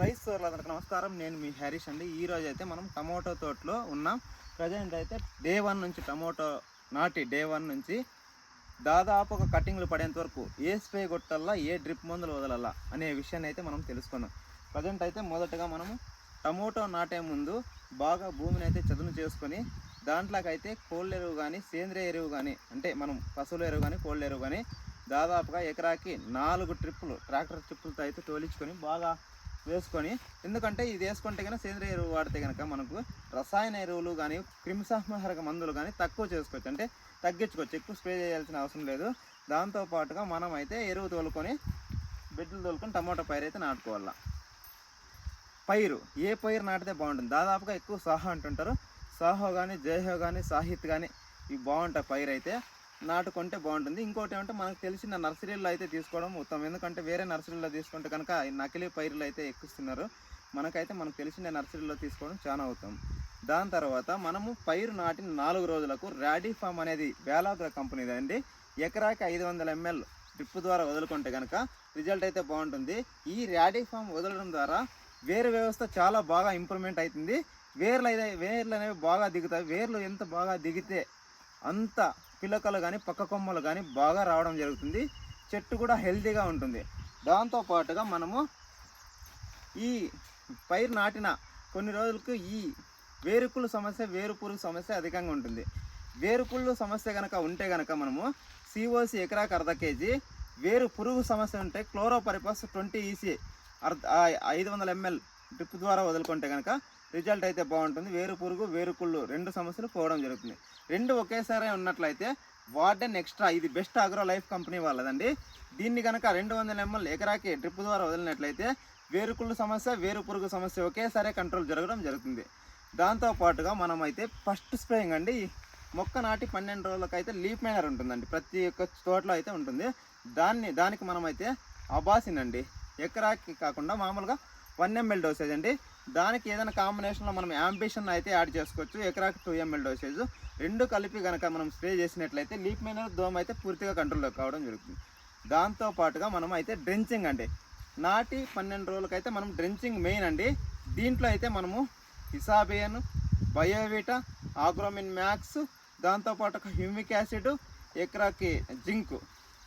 Rice సోర్లందరికి నమస్కారం. నేను మీ హరీష్ అండి. ఈ అయితే మనం టమోటో తోటలో ఉన్నాం. ప్రజెంట్ అయితే డే వన్ నుంచి టమోటో నాటి డే వన్ నుంచి దాదాపు ఒక కటింగ్లు పడేంత వరకు ఏ స్ప్రే కొట్టల్లా ఏ డ్రిప్ మందులు వదలల్లా అనే విషయాన్ని అయితే మనం తెలుసుకుందాం ప్రజెంట్ అయితే మొదటగా మనము టమోటో నాటే ముందు బాగా భూమిని అయితే చదును చేసుకొని దాంట్లోకి అయితే కోళ్ళ ఎరువు కానీ సేంద్రియ ఎరువు కానీ అంటే మనం పశువుల ఎరువు కానీ కోళ్ళ ఎరువు కానీ దాదాపుగా ఎకరాకి నాలుగు ట్రిప్పులు ట్రాక్టర్ ట్రిప్పులతో అయితే తోలించుకొని బాగా వేసుకొని ఎందుకంటే ఇది వేసుకుంటే కనుక సేంద్రియ ఎరువు వాడితే కనుక మనకు రసాయన ఎరువులు కానీ క్రిమిసంహారక మందులు కానీ తక్కువ చేసుకోవచ్చు. అంటే తగ్గించుకోవచ్చు. ఎక్కువ స్ప్రే చేయాల్సిన అవసరం లేదు. దాంతో పాటుగా మనం అయితే ఎరువు తోలుకొని బిడ్డలు తోలుకొని టమాటో పైరు అయితే నాటుకోవాలా. పైరు. ఏ పైరు నాటితే బాగుంటుంది? దాదాపుగా ఎక్కువ సాహో అంటుంటారు. సాహో కానీ జయహో కానీ సాహిత్ కానీ ఇవి బాగుంటాయి పైరు అయితే నాటుకుంటే బాగుంటుంది. ఇంకోటి ఏమంటే మనకు తెలిసిన నర్సరీల్లో అయితే తీసుకోవడం ఉత్తమం. ఎందుకంటే వేరే నర్సరీలో తీసుకుంటే కనుక నకిలీ పైరులు అయితే ఎక్కుస్తున్నారు. మనకైతే మనకు తెలిసిన నర్సరీలో తీసుకోవడం చాలా ఉత్తమం. దాని తర్వాత మనము పైరు నాటిన నాలుగు రోజులకు ర్యాడీ ఫామ్ అనేది వేలాగ్ర కంపెనీది అండి. ఎకరాకి ఐదు వందల ఎంఎల్ డ్రిప్ ద్వారా వదులుకుంటే కనుక రిజల్ట్ అయితే బాగుంటుంది. ఈ ర్యాడీ ఫామ్ వదలడం ద్వారా వేరు వ్యవస్థ చాలా బాగా ఇంప్రూవ్మెంట్ అవుతుంది. వేర్లు అయితే వేర్లు అనేవి బాగా దిగుతాయి. వేర్లు ఎంత బాగా దిగితే అంత పిలకలు కానీ పక్క కొమ్మలు కానీ బాగా రావడం జరుగుతుంది. చెట్టు కూడా హెల్తీగా ఉంటుంది. దాంతో పాటుగా మనము ఈ పైరు నాటిన కొన్ని రోజులకు ఈ వేరుకుళ్ళు సమస్య వేరు పురుగు సమస్య అధికంగా ఉంటుంది. వేరుకుళ్ళు సమస్య కనుక ఉంటే కనుక మనము సిఓసి ఎకరాకి అర్ధ కేజీ వేరు పురుగు సమస్య ఉంటే క్లోరోపరిపస్ ట్వంటీ ఈసీ అర్ధ ఐదు వందల ఎంఎల్ డ్రిప్ ద్వారా వదులుకుంటే కనుక రిజల్ట్ అయితే బాగుంటుంది. వేరు పురుగు వేరు కుళ్ళు రెండు సమస్యలు పోవడం జరుగుతుంది. రెండు ఒకేసారి ఉన్నట్లయితే వార్డెన్ ఎక్స్ట్రా ఇది బెస్ట్ అగ్రో లైఫ్ కంపెనీ వాళ్ళదండి. దీన్ని కనుక రెండు వందల ఎంఎల్ ఎకరాకి డ్రిప్ ద్వారా వదిలినట్లయితే వేరు కుళ్ళు సమస్య వేరు పురుగు సమస్య ఒకేసారి కంట్రోల్ జరగడం జరుగుతుంది. దాంతో పాటుగా మనం అయితే ఫస్ట్ స్ప్రేయింగ్ అండి. మొక్క నాటి పన్నెండు రోజులకు అయితే లీఫ్ మైనర్ ఉంటుందండి. ప్రతి ఒక్క తోటలో అయితే ఉంటుంది. దాన్ని దానికి మనమైతే అబాసిన్ అండి. ఎకరాకి కాకుండా మామూలుగా వన్ ఎంఎల్ డోసేజ్ అండి. దానికి ఏదైనా కాంబినేషన్లో మనం యాంబిషన్ అయితే యాడ్ చేసుకోవచ్చు. ఎకరాకి టూ ఎంఎల్ డోసేజ్ రెండు కలిపి కనుక మనం స్ప్రే చేసినట్లయితే లీప్ మైనర్ దోమ అయితే పూర్తిగా కంట్రోల్లో కావడం జరుగుతుంది. దాంతోపాటుగా మనం అయితే డ్రెంచింగ్ అండి. నాటి పన్నెండు రోజులకైతే మనం డ్రెంచింగ్ మెయిన్ అండి. దీంట్లో అయితే మనము ఇసాబియన్ బయోవిటా ఆగ్రోమిన్ మ్యాక్స్ దాంతోపాటు హ్యూమిక్ యాసిడ్ ఎకరాకి జింకు.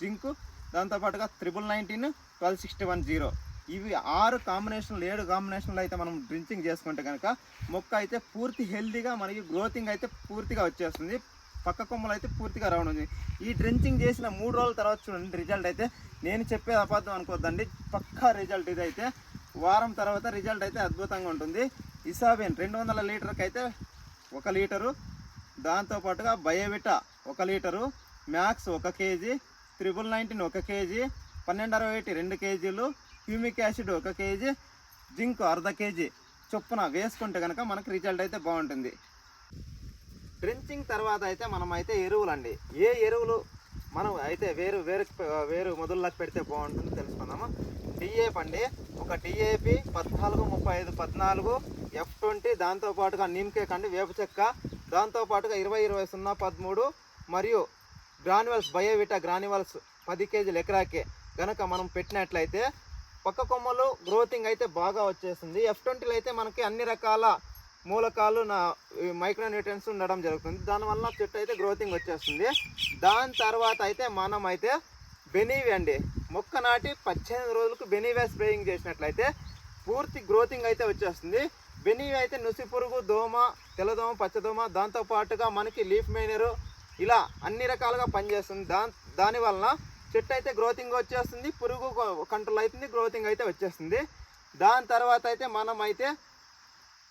జింకు దాంతోపాటుగా triple nineteen twelve sixty one zero ఇవి ఆరు కాంబినేషన్లు ఏడు కాంబినేషన్లు అయితే మనం డ్రించింగ్ చేసుకుంటే కనుక మొక్క అయితే పూర్తి హెల్తీగా మనకి గ్రోతింగ్ అయితే పూర్తిగా వచ్చేస్తుంది. పక్క కొమ్మలు అయితే పూర్తిగా రావడం ఈ డ్రించింగ్ చేసిన మూడు రోజుల తర్వాత చూడండి రిజల్ట్ అయితే నేను చెప్పేది అబద్ధం అనుకోద్దండి. పక్కా రిజల్ట్ ఇదైతే. వారం తర్వాత రిజల్ట్ అయితే అద్భుతంగా ఉంటుంది. ఇసాబెన్ రెండు వందల లీటర్కి అయితే ఒక లీటరు. దాంతోపాటుగా బయోవిటా ఒక లీటరు. మ్యాక్స్ ఒక కేజీ. త్రిబుల్ నైన్టీన్ ఒక కేజీ. పన్నెండు అరవై ఒకటి రెండు కేజీలు. హ్యూమిక్ యాసిడ్ ఒక కేజీ జింక్ అర్ధ కేజీ చొప్పున వేసుకుంటే కనుక మనకు రిజల్ట్ అయితే బాగుంటుంది. డ్రెంచింగ్ తర్వాత అయితే మనం అయితే ఎరువులు అండి ఏ ఎరువులు మనం అయితే వేరు వేరు వేరు మొదల్లోకి పెడితే బాగుంటుంది తెలుసుకుందాము? డిఏపి అండి. ఒక డిఏపి పద్నాలుగు ముప్పై ఐదు పద్నాలుగు ఎఫ్ ట్వంటీ దాంతోపాటుగా నీమ్కేక్ అండి వేప చెక్క దాంతోపాటుగా ఇరవై ఇరవై సున్నా పదమూడు మరియు గ్రాన్యువల్స్ బయోవిటా గ్రాన్యువల్స్ పది కేజీలు ఎకరాకే కనుక మనం పెట్టినట్లయితే పక్క కొమ్మలు గ్రోతింగ్ అయితే బాగా వచ్చేస్తుంది. ఎఫ్ ట్వంటీలో అయితే మనకి అన్ని రకాల మూలకాలు నా మైక్రో న్యూట్రియన్స్ ఉండడం జరుగుతుంది. దానివల్ల చెట్టు అయితే గ్రోతింగ్ వచ్చేస్తుంది. దాని తర్వాత అయితే మనం అయితే బెనీవి అండి. మొక్క నాటి పద్దెనిమిది రోజులకు బెనీవే స్ప్రేయింగ్ చేసినట్లయితే పూర్తి గ్రోతింగ్ అయితే వచ్చేస్తుంది. బెనీవి అయితే నుసి పురుగు దోమ తెల్లదోమ పచ్చదోమ దాంతో పాటుగా మనకి లీఫ్ మైనరు ఇలా అన్ని రకాలుగా పనిచేస్తుంది. దాని దానివలన చెట్టు అయితే గ్రోతింగ్ వచ్చేస్తుంది పురుగు కంట్రోల్ అవుతుంది గ్రోతింగ్ అయితే వచ్చేస్తుంది. దాని తర్వాత అయితే మనం అయితే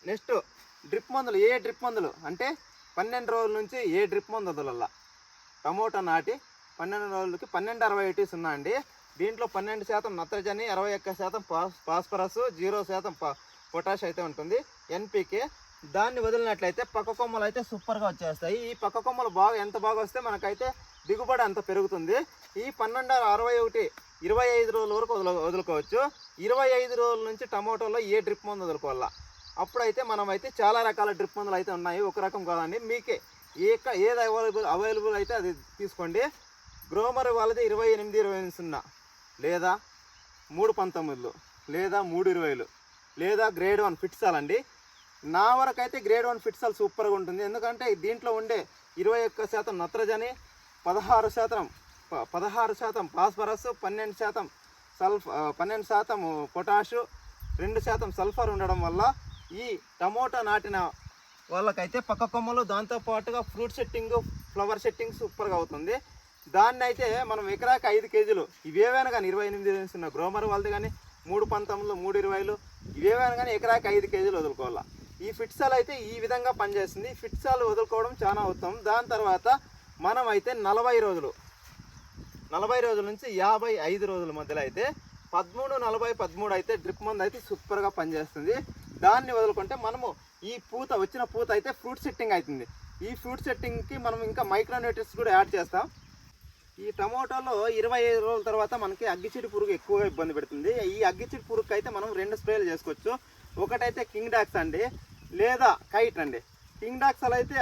నెక్స్ట్ డ్రిప్ మందులు ఏ డ్రిప్ మందులు? అంటే పన్నెండు రోజుల నుంచి ఏ డ్రిప్ మందు టమోటా నాటి పన్నెండు రోజులకి పన్నెండు అరవై ఒకటి సున్నా అండి. దీంట్లో పన్నెండు శాతం నత్రజని అరవై ఒక్క శాతం ఫాస్- ఫాస్ఫరస్ జీరో శాతం పొటాష్ అయితే ఉంటుంది. ఎన్పికే దాన్ని వదిలినట్లయితే పక్క కొమ్మలు అయితే సూపర్గా వచ్చేస్తాయి. ఈ పక్క కొమ్మలు బాగా ఎంత బాగా వస్తే మనకైతే దిగుబడి అంత పెరుగుతుంది. ఈ పన్నెండు అరవై ఒకటి ఇరవై ఐదు రోజుల వరకు వదులు వదులుకోవచ్చు. ఇరవై ఐదు రోజుల నుంచి టమాటోలో ఏ డ్రిప్ మందు వదులుకోవాలా? అప్పుడైతే మనమైతే చాలా రకాల డ్రిప్ మందులు అయితే ఉన్నాయి. ఒక రకం కాదండి మీకే. ఏ క- ఏది అవైలబుల్ అవైలబుల్ అయితే అది తీసుకోండి. గ్రోమర్ వాళ్ళది ఇరవై ఎనిమిది ఇరవై ఎనిమిది సున్నా. లేదా మూడు పంతొమ్మిదిలు లేదా మూడు ఇరవైలు లేదా గ్రేడ్ వన్ ఫిట్సాల్ అండి. నా వరకు అయితే గ్రేడ్ వన్ ఫిట్సల్ సూపర్గా ఉంటుంది. ఎందుకంటే దీంట్లో ఉండే ఇరవై ఒక్క శాతం నత్రజని పదహారు శాతం ప- పదహారు శాతం ఫాస్ఫరస్ పన్నెండు శాతం సల్ఫ్ పన్నెండు శాతం పొటాషు రెండు శాతం సల్ఫర్ ఉండడం వల్ల ఈ టమోటా నాటిన వాళ్ళకైతే పక్క కొమ్మలు దాంతో పాటుగా ఫ్రూట్ సెట్టింగ్ ఫ్లవర్ సెట్టింగ్ సూపర్గా అవుతుంది. దాన్ని అయితే మనం ఎకరాకి ఐదు కేజీలు ఇవేవైనా కానీ ఇరవై ఎనిమిది ఉన్న గ్రోమర్ వాళ్ళది కానీ మూడు పంతొమ్మిదిలో మూడు ఇరవైలు ఇవేవైనా కానీ ఎకరాకి ఐదు కేజీలు వదులుకోవాలి. ఈ ఫిట్సాల్ అయితే ఈ విధంగా పనిచేస్తుంది. ఫిట్సాల్ వదులుకోవడం చాలా ఉత్తమం. దాని తర్వాత మనం అయితే నలభై రోజులు నలభై రోజుల నుంచి యాభై ఐదు రోజుల మధ్యలో అయితే పదమూడు నలభై పదమూడు అయితే డ్రిప్ మందు అయితే సూపర్గా పనిచేస్తుంది. దాన్ని వదులుకుంటే మనము ఈ పూత వచ్చిన పూత అయితే ఫ్రూట్ సెట్టింగ్ అవుతుంది. ఈ ఫ్రూట్ సెట్టింగ్కి మనం ఇంకా మైక్రోన్యూట్రిస్ కూడా యాడ్ చేస్తాం. ఈ టమోటాలో ఇరవై ఐదు రోజుల తర్వాత మనకి అగ్గిచిడి పురుగు ఎక్కువగా ఇబ్బంది పెడుతుంది. ఈ అగ్గిచిడి పురుగుకి అయితే మనం రెండు స్ప్రేలు చేసుకోవచ్చు. ఒకటైతే కింగ్ డాక్స్ అండి. లేదా కైట్ అండి. కింగ్ డాక్సల్ అయితే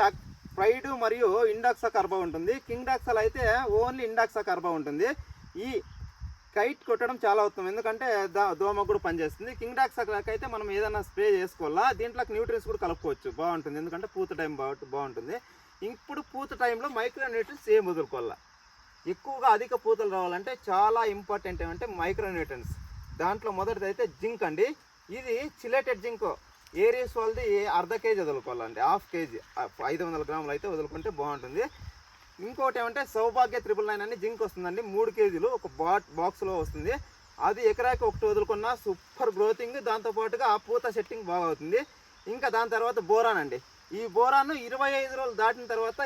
ప్రైడ్ మరియు ఇండాక్సా కర్బా ఉంటుంది. కింగ్ డాక్సల్ అయితే ఓన్లీ ఇండాక్సా కర్బా ఉంటుంది. ఈ కైట్ కొట్టడం చాలా ఉత్తమం. ఎందుకంటే దా దోమ కూడా పనిచేస్తుంది. కింగ్ డాక్స్ అయితే మనం ఏదైనా స్ప్రే చేసుకోవాలా దీంట్లోకి న్యూట్రియన్స్ కూడా కలుపుకోవచ్చు. బాగుంటుంది. ఎందుకంటే పూత టైం బాగుంటుంది. ఇప్పుడు పూత టైంలో మైక్రో న్యూట్రియన్స్ ఏం వదులుకోవాలా? ఎక్కువగా అధిక పూతలు రావాలంటే చాలా ఇంపార్టెంట్ ఏమంటే మైక్రో న్యూట్రియన్స్ దాంట్లో మొదటిది అయితే జింక్ అండి. ఇది చిలేటెడ్ జింక్. ఏరియస్ వాళ్ళది? అర్ధ కేజీ వదులుకోవాలండి. Half KG. ఐదు వందల గ్రాములు అయితే వదులుకుంటే బాగుంటుంది. ఇంకోటి ఏమంటే సౌభాగ్య త్రిపుల్ నైన్ అని జింక్ వస్తుందండి. మూడు కేజీలు ఒక బాట్ బాక్స్లో వస్తుంది. అది ఎకరాకి ఒకటి వదులుకున్న సూపర్ గ్రోతింగ్. దాంతోపాటుగా ఆ పూత సెట్టింగ్ బాగా అవుతుంది ఇంకా దాని తర్వాత బోరాన్ అండి. ఈ బోరాను ఇరవై ఐదు రోజులు దాటిన తర్వాత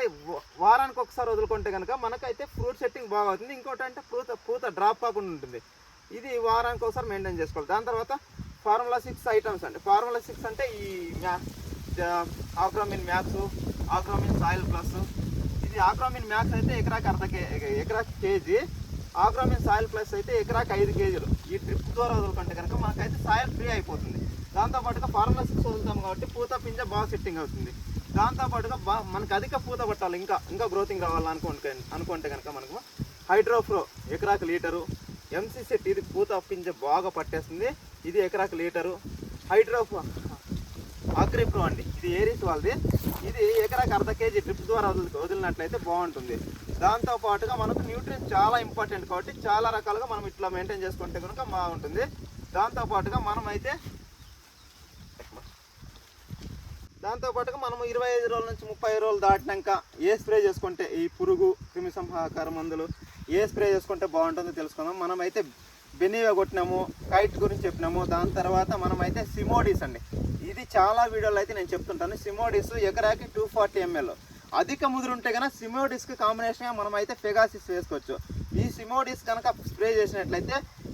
వారానికి ఒకసారి వదులుకుంటే కనుక మనకైతే ఫ్రూట్ సెట్టింగ్ బాగా అవుతుంది ఇంకోటి అంటే పూత పూత డ్రాప్ కాకుండా ఉంటుంది. ఇది వారానికి ఒకసారి మెయింటైన్ చేసుకోవాలి. దాని తర్వాత ఫార్ములా సిక్స్ ఐటమ్స్ అండి. ఫార్ములా సిక్స్ అంటే ఈ math Agromin maths Agromin soil plus. ఇది ఆక్రోమిన్ మ్యాథ్స్ అయితే ఎకరాకి అర్ధ కే ఎకరాకి కేజీ. ఆక్రోమిన్ సాయిల్ ప్లస్ అయితే ఎకరాకి ఐదు కేజీలు. ఈ డ్రిప్ ద్వారా వదులుకుంటే కనుక మనకైతే సాయిల్ ఫ్రీ అయిపోతుంది. దాంతోపాటుగా ఫార్ములా సిక్స్ వదులుతాం కాబట్టి పూత పింజ బాగా సెట్టింగ్ అవుతుంది. దాంతోపాటుగా బా మనకు అధిక పూత పట్టాలి ఇంకా ఇంకా గ్రోతింగ్ రావాలనుకుంటే అనుకుంటే కనుక మనకు హైడ్రోఫ్రో ఎకరాకి లీటరు. ఎంసీసెట్ ఇది పూత పింజ బాగా పట్టేస్తుంది. ఇది ఎకరాకు లీటరు. హైడ్రోఫ్ అగ్రిప్రో అండి. ఇది ఏరీస్ వాళ్ళది. ఇది ఎకరాకి అర్ధ కేజీ డ్రిప్ ద్వారా వదిలి వదిలినట్లయితే బాగుంటుంది. దాంతో పాటుగా మనకు న్యూట్రియన్స్ చాలా ఇంపార్టెంట్ కాబట్టి చాలా రకాలుగా మనం ఇట్లా మెయింటైన్ చేసుకుంటే కనుక బాగుంటుంది. దాంతో పాటుగా దాంతోపాటుగా దాంతో పాటుగా మనం ఇరవై ఐదు రోజుల నుంచి ముప్పై రోజులు దాటినాక ఏ స్ప్రే చేసుకుంటే ఈ పురుగు క్రిమిసంహకార మందులు ఏ స్ప్రే చేసుకుంటే బాగుంటుందో తెలుసుకుందాం. మనమైతే బెనీవే కొట్టినాము కైట్ గురించి చెప్పినాము. దాని తర్వాత మనమైతే సిమోడిస్ అండి. ఇది చాలా వీడియోలు అయితే నేను చెప్తుంటాను. సిమోడీస్ ఎకరాకి టూ ఫార్టీ ఎంఎల్ అధిక ముదురు ఉంటే కనుక సిమోడిస్కి కాంబినేషన్గా మనం అయితే వేసుకోవచ్చు. ఈ సిమోడిస్ కనుక స్ప్రే చేసినట్లయితే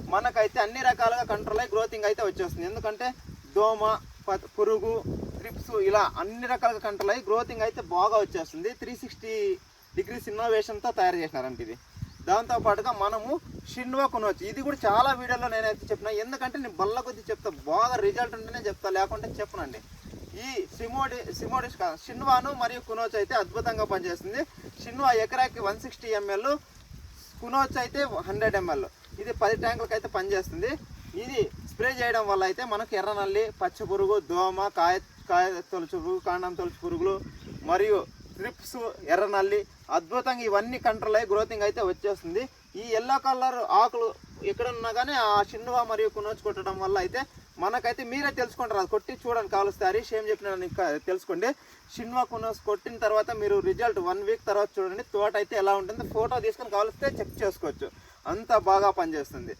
మనకైతే అన్ని రకాలుగా కంట్రోల్ అయ్యి గ్రోతింగ్ అయితే వచ్చేస్తుంది. ఎందుకంటే దోమ ప- పురుగు ట్రిప్స్ ఇలా అన్ని రకాలుగా కంట్రోల్ అయ్యి గ్రోతింగ్ అయితే బాగా వచ్చేస్తుంది. త్రీ సిక్స్టీ డిగ్రీస్ ఇన్నోవేషన్తో తయారు చేసినారంట ఇది. దాంతో పాటుగా మనము షిన్వా కొనవచ్చు. ఇది కూడా చాలా వీడియోలో నేనైతే చెప్పిన. ఎందుకంటే నేను బల్ల కొద్ది చెప్తా బాగా రిజల్ట్ ఉంటేనే చెప్తా లేకుంటే చెప్పనండి. ఈ సిమోడి సిమోడిస్ కాదు షిన్వాను మరియు కునోచ్ అయితే అద్భుతంగా పనిచేస్తుంది. షిన్వా ఎకరాకి వన్ సిక్స్టీ ఎంఎల్ కునోచ్ అయితే హండ్రెడ్ ఎంఎల్ ఇది పది ట్యాంకులకు అయితే పనిచేస్తుంది. ఇది స్ప్రే చేయడం వల్ల అయితే మనకు ఎర్రనల్లి పచ్చ పురుగు దోమ కాయ కాయ తొలుచు పురుగు కాండం తొలుచు పురుగులు మరియు ట్రిప్స్ ఎర్రనల్లి అద్భుతంగా ఇవన్నీ కంట్రోల్ అయ్యి గ్రోతింగ్ అయితే వచ్చేస్తుంది. ఈ ఎల్లో కలర్ ఆకులు ఎక్కడున్నా కానీ ఆ చిన్నవా మరియు కునోచ్ కొట్టడం వల్ల అయితే మనకైతే మీరే తెలుసుకుంటారు. అది కొట్టి చూడండి కావలిస్తే హరీష్ ఏం చెప్పినా నీకు తెలుసుకోండి. షిన్వా కునోస్ కొట్టిన తర్వాత మీరు రిజల్ట్ వన్ వీక్ తర్వాత చూడండి. తోట అయితే ఎలా ఉంటుంది? ఫోటో తీసుకొని కావలిస్తే చెక్ చేసుకోవచ్చు. అంత బాగా పనిచేస్తుంది.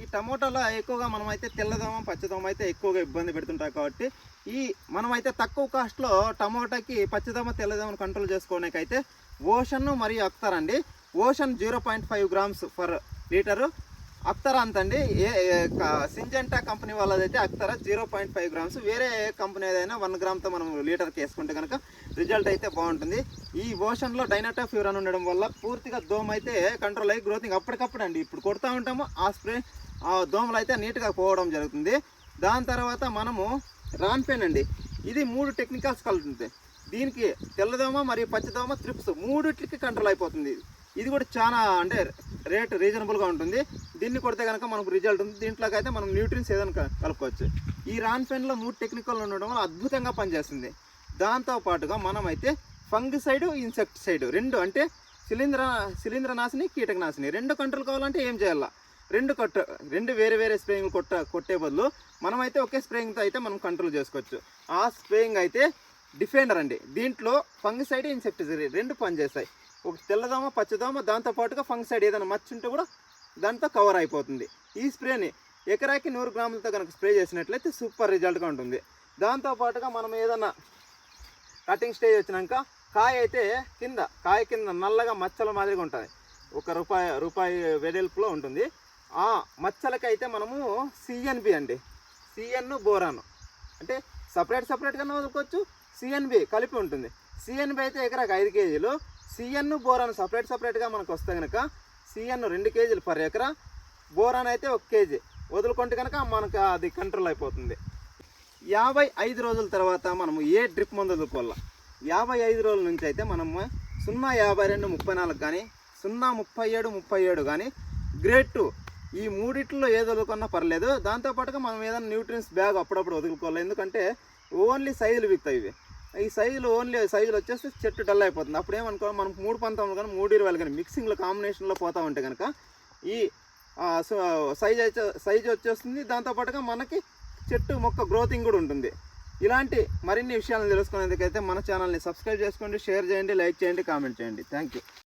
ఈ టమోటాలో ఎక్కువగా మనం అయితే తెల్లదోమ పచ్చదోమ అయితే ఎక్కువగా ఇబ్బంది పెడుతుంటాయి కాబట్టి ఈ మనమైతే తక్కువ కాస్ట్లో టమోటాకి పచ్చిదమ్మ తెల్లదోమను కంట్రోల్ చేసుకోవడానికైతే అయితే ఓషన్ మరియు అక్తర్ అండి. Oshin zero point five grams for litre. Actara అంత అండి ఏ Syngenta company వాళ్ళదైతే Actara zero point five grams. వేరే కంపెనీ ఏదైనా వన్ గ్రామ్తో మనం లీటర్కి వేసుకుంటే కనుక రిజల్ట్ అయితే బాగుంటుంది. ఈ ఓషన్లో డైనటా ఫ్యూర్ అని ఉండడం వల్ల పూర్తిగా దోమ అయితే కంట్రోల్ అయ్యి గ్రోతింగ్ అప్పటికప్పుడు అండి. ఇప్పుడు కొడతా ఉంటాము ఆ స్ప్రే ఆ దోమలు అయితే నీట్గా పోవడం జరుగుతుంది. దాని తర్వాత మనము రాన్ రాన్పెన్ అండి. ఇది మూడు టెక్నికల్స్ కలుగుతుంది. దీనికి తెల్లదోమ మరియు పచ్చదోమ త్రిప్స్ మూడిట్లకి కంట్రోల్ అయిపోతుంది. ఇది కూడా చాలా అంటే రేట్ రీజనబుల్గా ఉంటుంది. దీన్ని కొడితే కనుక మనకు రిజల్ట్ ఉంది. దీంట్లోకి అయితే మనం న్యూట్రియన్స్ ఏదైనా కలుపుకోవచ్చు. ఈ రాన్ పెన్లో మూడు టెక్నికల్ ఉండడం వల్ల అద్భుతంగా పనిచేస్తుంది. దాంతో పాటుగా మనమైతే ఫంగిసైడ్ ఇన్సెక్టిసైడ్ రెండు అంటే శిలీంద్ర శిలీంద్రనాశిని కీటకనాశిని రెండు కంట్రోల్ కావాలంటే ఏం చేయాలా? రెండు కొట్ట రెండు వేరే వేరే స్ప్రేయింగ్ కొట్ట కొట్టే బదులు మనమైతే ఒకే స్ప్రేయింగ్తో అయితే మనం కంట్రోల్ చేసుకోవచ్చు. ఆ స్ప్రేయింగ్ అయితే డిఫెండర్ అండి. దీంట్లో ఫంగిసైడ్ ఇన్సెక్టిసైడ్ రెండు పనిచేస్తాయి. ఒక తెల్లదోమ పచ్చదోమ దాంతోపాటుగా ఫంగిసైడ్ ఏదైనా మచ్చ ఉంటే కూడా దాంతో కవర్ అయిపోతుంది. ఈ స్ప్రేని ఎకరాకి నూరు గ్రాములతో కనుక స్ప్రే చేసినట్లయితే సూపర్ రిజల్ట్గా ఉంటుంది. దాంతోపాటుగా మనం ఏదైనా కటింగ్ స్టేజ్ వచ్చినాక కాయ అయితే కింద కాయ కింద నల్లగా మచ్చల మాదిరిగా ఉంటుంది. ఒక రూపాయి రూపాయి వెడల్పులో ఉంటుంది. మచ్చలకైతే మనము సిఎన్బి అండి. CN boron. అంటే సపరేట్ సపరేట్గా వదులుకోవచ్చు. సిఎన్బి కలిపి ఉంటుంది. సిఎన్బి అయితే ఎకరాకి ఐదు కేజీలు. సిఎన్ బోరాన్ సపరేట్ సపరేట్గా మనకు వస్తే కనుక సిఎన్ రెండు కేజీలు పర్ ఎకరా. బోరాన్ అయితే ఒక కేజీ. వదులుకుంటే కనుక మనకు అది కంట్రోల్ అయిపోతుంది. యాభై ఐదు రోజుల తర్వాత మనము ఏ డ్రిప్ మందు వదులుకోవాలా? యాభై ఐదు రోజుల నుంచి అయితే మనము సున్నా యాభై రెండు ముప్పై నాలుగు కానీ సున్నా ముప్పై ఏడు ముప్పై ఏడు కానీ గ్రేడ్ టూ ఈ మూడిట్లో ఏది వదులుకున్నా పర్లేదు. దాంతోపాటుగా మనం ఏదైనా న్యూట్రియన్స్ బ్యాగ్ అప్పుడప్పుడు వదులుకోవాలి. ఎందుకంటే ఓన్లీ సైజులు విక్తాయి ఇవి. ఈ సైజులు ఓన్లీ సైజులు వచ్చేస్తే చెట్టు డల్ అయిపోతుంది. అప్పుడు ఏమనుకో మనం మూడు పంతొమ్మిది కానీ మూడు ఇరవై కానీ మిక్సింగ్లో కాంబినేషన్లో పోతా ఉంటే కనుక ఈ సైజ్ అయితే సైజ్ వచ్చేస్తుంది. దాంతోపాటుగా మనకి చెట్టు మొక్క గ్రోతింగ్ కూడా ఉంటుంది. ఇలాంటి మరిన్ని విషయాలను తెలుసుకునేందుకైతే మన ఛానల్ని సబ్స్క్రైబ్ చేసుకోండి షేర్ చేయండి లైక్ చేయండి కామెంట్ చేయండి. Thank you